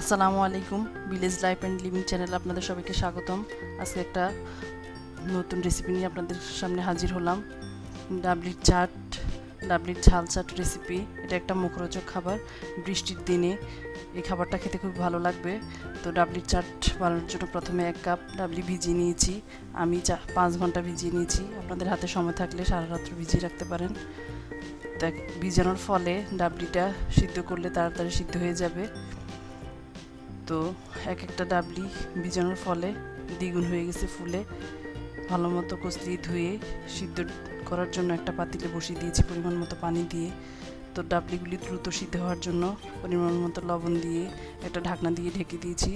আসসালামু আলাইকুম village life and living channel আপনাদের সবাইকে স্বাগতম। আজকে একটা নতুন রেসিপি নিয়ে আপনাদের সামনে হাজির হলাম। ডাবলির চাট ডাবলির ঝাল চাট রেসিপি এটা একটা মুখরোচক খাবার। বৃষ্টির দিনে এই খাবারটা খেতে খুব ভালো লাগবে। তো ডাবলির চাট বানানোর জন্য প্রথমে এক কাপ ডাবলি ভিজিয়ে নিয়েছি। আমি চা, পাঁচ ঘণ্টা ভিজিয়ে নিয়েছি। আপনাদের হাতে সময় থাকলে সারা রাত্র ভিজিয়ে রাখতে পারেন। তো ভিজানোর ফলে ডাবলিটা সিদ্ধ করলে তাড়াতাড়ি সিদ্ধ হয়ে যাবে। তো এক একটা ডাবলি ভিজানোর ফলে দ্বিগুণ হয়ে গেছে ফুলে। ভালো মতো কষলি ধুয়ে সিদ্ধ করার জন্য একটা পাতিলে বসিয়ে দিয়েছি পরিমাণ মতো পানি দিয়ে। তো ডাবলিগুলি দ্রুত সিদ্ধ হওয়ার জন্য পরিমাণ মতো লবণ দিয়ে একটা ঢাকনা দিয়ে ঢেকে দিয়েছি।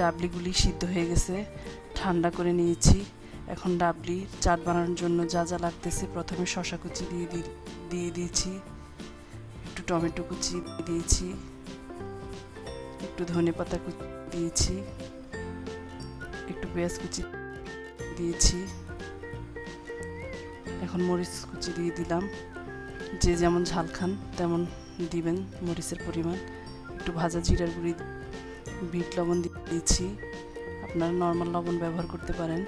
ডাবলিগুলি সিদ্ধ হয়ে গেছে, ঠান্ডা করে নিয়েছি। এখন ডাবলি চাট বানানোর জন্য যা যা লাগতেছে প্রথমে শশা কুচি দিয়ে দিয়ে দিয়েছি। একটু টমেটো কুচি দিয়েছি। একটু ধনে পাতা কুচি দিয়েছি, একটু পেঁয়াজ কুচি দিয়েছি। এখন মরিচ কুচি দিয়ে দিলাম। যে যেমন ঝাল খান, তেমন দিবেন মরিচের পরিমাণ। একটু ভাজা জিরার গুঁড়ি, বিট লবণ দিয়ে দিয়েছি। আপনারা নর্মাল লবণ ব্যবহার করতে পারেন।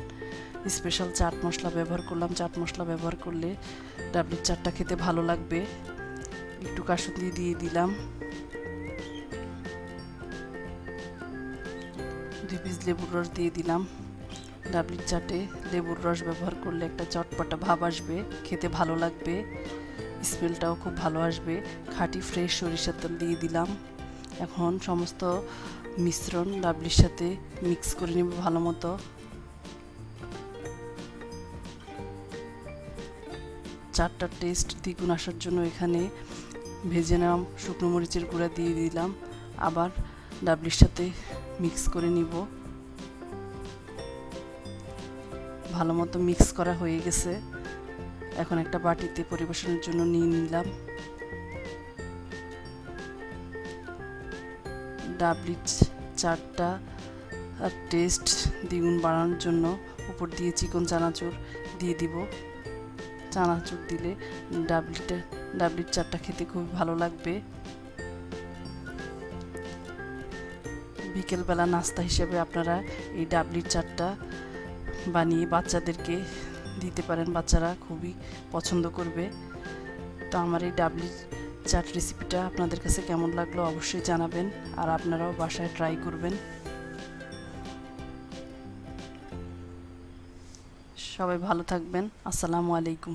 স্পেশাল চাট মশলা ব্যবহার করলাম। চাট মশলা ব্যবহার করলে ডাবলির চাটটা খেতে ভালো লাগবে। একটু কাসুন্দি দিয়ে দিলাম। দুই পিস লেবুর রস দিয়ে দিলাম। ডাবলির চাটে লেবুর রস ব্যবহার করলে একটা চটপটা ভাব আসবে, খেতে ভালো লাগবে, স্মেলটাও খুব ভালো আসবে। খাঁটি ফ্রেশ সরিষার তেল দিয়ে দিলাম। এখন সমস্ত মিশ্রণ ডাবলির সাথে মিক্স করে নেব ভালো মতো। চারটার টেস্ট দ্বিগুণ আসার জন্য এখানে ভেজে নেওয়া শুকনো মরিচের গুঁড়া দিয়ে দিলাম। আবার ডাবলির সাথে মিক্স করে নিব। ভালো মতো মিক্স করা হয়ে গেছে। এখন একটা বাটিতে পরিবেশনের জন্য নিয়ে নিলাম। ডাবলি চারটা টেস্ট দ্বিগুণ বাড়ানোর জন্য উপর দিয়ে চিকন চানাচুর দিয়ে দিব। চানাচুর দিলে ডাবলিটা ডাবলির চারটা খেতে খুব ভালো লাগবে। বিকেলবেলা নাস্তা হিসেবে আপনারা এই ডাবলির চাটটা বানিয়ে বাচ্চাদেরকে দিতে পারেন। বাচ্চারা খুবই পছন্দ করবে। তো আমার এই ডাবলির চাট রেসিপিটা আপনাদের কাছে কেমন লাগল অবশ্যই জানাবেন আর আপনারাও বাসায় ট্রাই করবেন। সবাই ভালো থাকবেন। আসসালামু আলাইকুম।